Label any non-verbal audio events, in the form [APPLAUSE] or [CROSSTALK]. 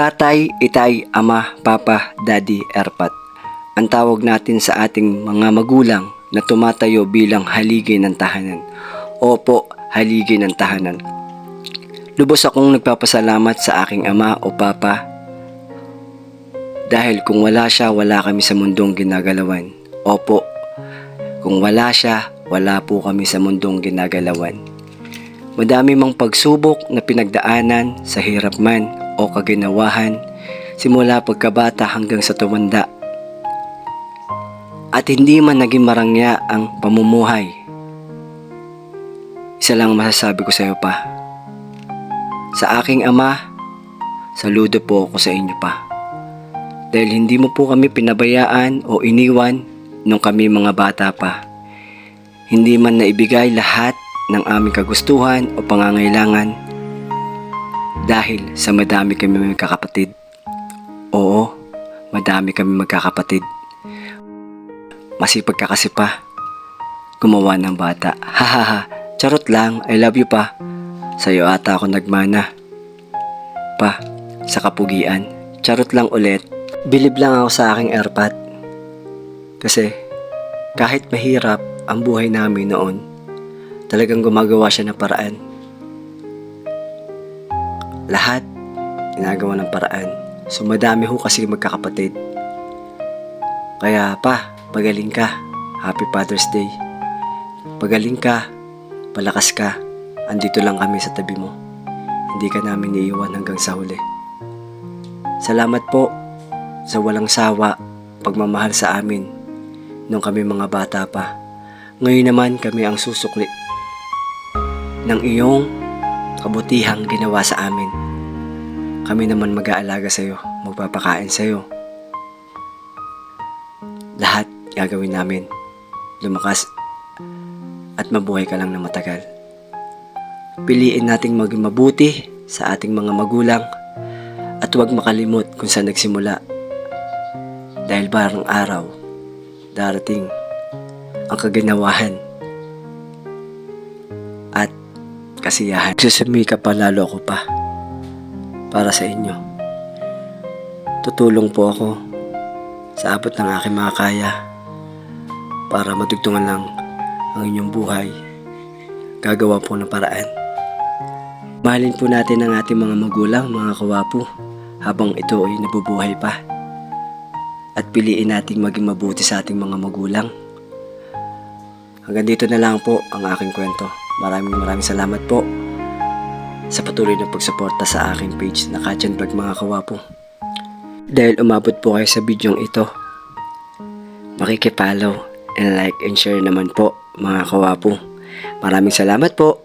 Tatay, itay, ama, papa, daddy, erpat. Ang tawag natin sa ating mga magulang na tumatayo bilang haligi ng tahanan. Opo, haligi ng tahanan. Lubos akong nagpapasalamat sa aking ama o papa dahil kung wala siya, wala kami sa mundong ginagalawan. Opo, kung wala siya, wala po kami sa mundong ginagalawan. Madami mang pagsubok na pinagdaanan sa hirap man o kaginawahan simula pagkabata hanggang sa tumanda. At hindi man naging marangya ang pamumuhay. Isa lang masasabi ko sa iyo pa. Sa aking ama, saludo po ako sa inyo pa. Dahil hindi mo po kami pinabayaan o iniwan nung kami mga bata pa. Hindi man naibigay lahat ng aming kagustuhan o pangangailangan dahil sa madami kami magkakapatid. Oo, madami kami magkakapatid. Masipag ka kasi pa. Gumawa ng bata. [LAUGHS] Hahaha, charot lang, I love you pa. Sa'yo ata ako nagmana. Pa, sa kapugian. Charot lang ulit. Bilib lang ako sa aking airpot. Kasi, kahit mahirap ang buhay namin noon, talagang gumagawa siya ng paraan. Lahat, ginagawa ng paraan. So madami ho kasi magkakapatid. Kaya pa, pagaling ka. Happy Father's Day. Pagaling ka, palakas ka. Andito lang kami sa tabi mo. Hindi ka namin iiwan hanggang sa huli. Salamat po sa walang sawa pagmamahal sa amin nung kami mga bata pa. Ngayon naman kami ang susukli ng iyong kabutihang ginawa sa amin. Kami naman mag-aalaga sa iyo, magpapakain sa iyo. Lahat gagawin namin. Lumakas at mabuhay ka lang na matagal. Piliin nating maging mabuti sa ating mga magulang at huwag makalimot kung saan nagsimula. Dahil barang araw, darating ang kaganawahan kasiyahan. Susumika pa lalo ako pa para sa inyo. Tutulong po ako sa abot ng aking mga kaya para madugtungan lang ang inyong buhay. Gagawa po ng paraan. Mahalin po natin ang ating mga magulang, mga kawapo, habang ito ay nabubuhay pa. At piliin nating maging mabuti sa ating mga magulang. Hanggang dito na lang po ang aking kwento. Maraming maraming salamat po sa patuloy na pagsuporta sa aking page na Kajanberg mga kawapo. Dahil umabot po kayo sa bidyong ito, makikipollow and like and share naman po mga kawapo. Maraming salamat po.